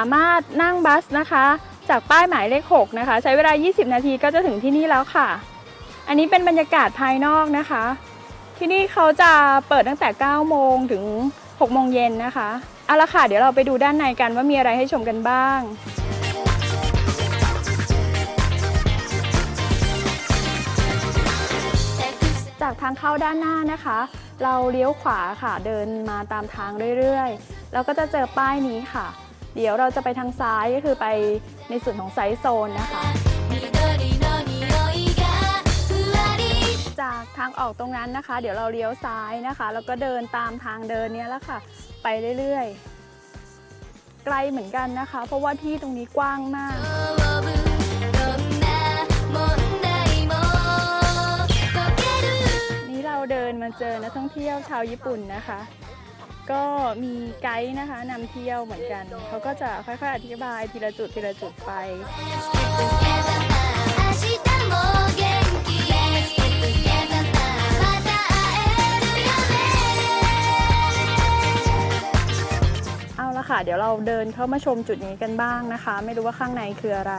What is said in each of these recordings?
ามารถนั่งบัสนะคะ จากป้ายหมายเลข 6 นะคะ ใช้เวลา 20 นาทีก็จะถึงที่นี่แล้วค่ะ อันนี้เป็นบรรยากาศภายนอกนะคะ ที่นี่เขาจะเปิดตั้งแต่ 9 โมงถึง 6 โมงเย็นนะคะเอาละค่ะ เดี๋ยวเราไปดูด้านในกันว่ามีอะไรให้ชมกันบ้างจากทางเข้าด้านหน้านะคะ เราเลี้ยวขวาค่ะเดินมาตามทางเรื่อยๆ แล้วก็จะเจอป้ายนี้ค่ะ เดี๋ยวเราจะไปทางซ้ายก็คือไปในส่วนของไซส์โซนนะคะ จากทางออกตรงนั้นนะคะ เดี๋ยวเราเลี้ยวซ้ายนะคะ แล้วก็เดินตามทางเดินนี้แล้วค่ะ ไปเรื่อยๆ ไกลเหมือนกันนะคะ เพราะว่าที่ตรงนี้กว้างมากนี่เราเดินมาเจอนะักท่องเที่ยวชาวญี่ปุ่นนะคะ ก็มีไกด์นะคะนำเที่ยวเหมือนกัน เขาก็จะค่อยๆอธิบายทีละจุดทีละจุดไป เอาละค่ะ เดี๋ยวเราเดินเข้ามาชมจุดนี้กันบ้างนะคะ ไม่รู้ว่าข้างในคืออะไร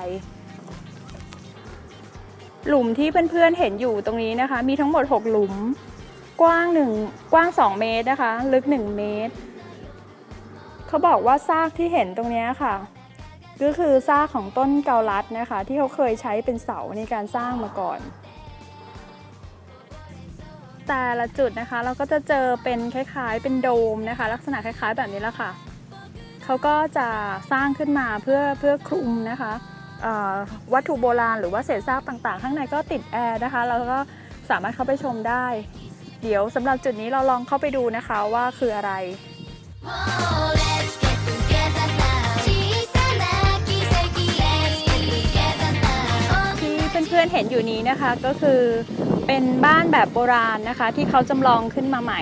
หลุมที่เพื่อนๆเห็นอยู่ตรงนี้นะคะ มีทั้งหมด 6 หลุม กว้าง1กว้าง 2 เมตรนะคะ ลึก 1 เมตร เขาบอกว่าซากที่เห็นตรงนี้ค่ะ ก็คือซากของต้นเกาลัดนะคะ ที่เขาเคยใช้เป็นเสาในการสร้างมาก่อน แต่ละจุดนะคะเราก็จะเจอเป็นคล้ายๆ เป็นโดมนะคะ ลักษณะคล้ายๆ แบบนี้แหละค่ะเขาก็จะสร้างขึ้นมาเพื่อเพื่อคลุมนะคะวัตถุโบราณหรือว่าเศษซากต่างๆ ข้างในก็ติดแอร์นะคะ แล้วก็สามารถเข้าไปชมได้ เดี๋ยวสำหรับจุดนี้เราลองเข้าไปดูนะคะว่าคืออะไร ที่เพื่อนๆเห็นอยู่นี้นะคะก็คือเป็นบ้านแบบโบราณนะคะ ที่เขาจำลองขึ้นมาใหม่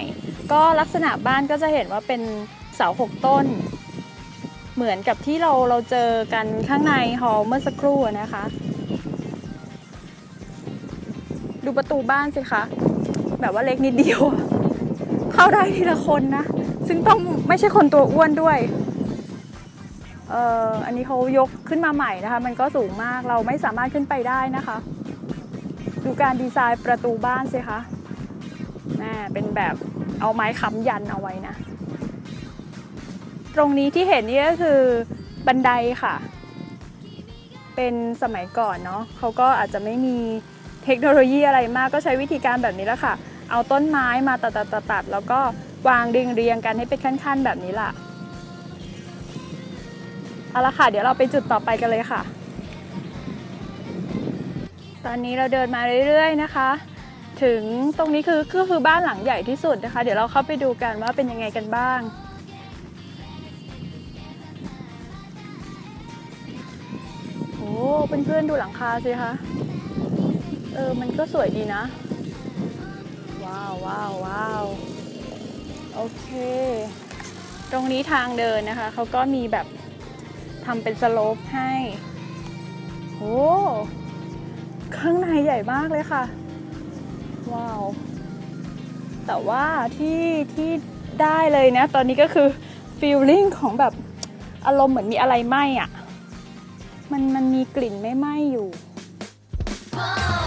ก็ลักษณะบ้านก็จะเห็นว่าเป็นเสาหกต้น เหมือนกับที่เราเราเจอกันข้างในฮอลเมื่อสักครู่นะคะ ดูประตูบ้านสิคะ แบบว่าเล็กนิดเดียว เข้าได้ทีละคนนะ ซึ่งต้องไม่ใช่คนตัวอ้วนด้วยเอ่ออันนี้เขายกขึ้นมาใหม่นะคะ มันก็สูงมากเราไม่สามารถขึ้นไปได้นะคะ ดูการดีไซน์ประตูบ้านสิคะแม่เป็นแบบเอาไม้ค้ำยันเอาไว้นะ ตรงนี้ที่เห็นนี่ก็คือบันไดค่ะ เป็นสมัยก่อนเนาะเขาก็อาจจะไม่มี เทคโนโลยีอะไรมากก็ใช้วิธีการแบบนี้แหละค่ะ เอาต้นไม้มาตัดตัดตัดตดแล้วก็วางเรียงเรียงกันให้เป็นขั้น ๆ แบบนี้ล่ะเอาละค่ะ เดี๋ยวเราไปจุดต่อไปกันเลยค่ะ ตอนนี้เราเดินมาเรื่อยๆนะคะ ถึงตรงนี้คือก็คือบ้านหลังใหญ่ที่สุดนะคะ เดี๋ยวเราเข้าไปดูกันว่าเป็นยังไงกันบ้างโอ้เพื่อนๆดูหลังคาสิคะ ออ มันก็สวยดีนะ ว้าวว้าวว้าวโอเค ตรงนี้ทางเดินนะคะ เขาก็มีแบบทำเป็นสโลปให้โอ้ข้างในใหญ่มากเลยค่ะ ว้าว แต่ว่าที่ที่ได้เลยนะ ตอนนี้ก็คือฟีลลิ่งของแบบอารมณ์เหมือนมีอะไรไหม้อะมันมันมีกลิ่นไม่ไหม้อยู่ Oh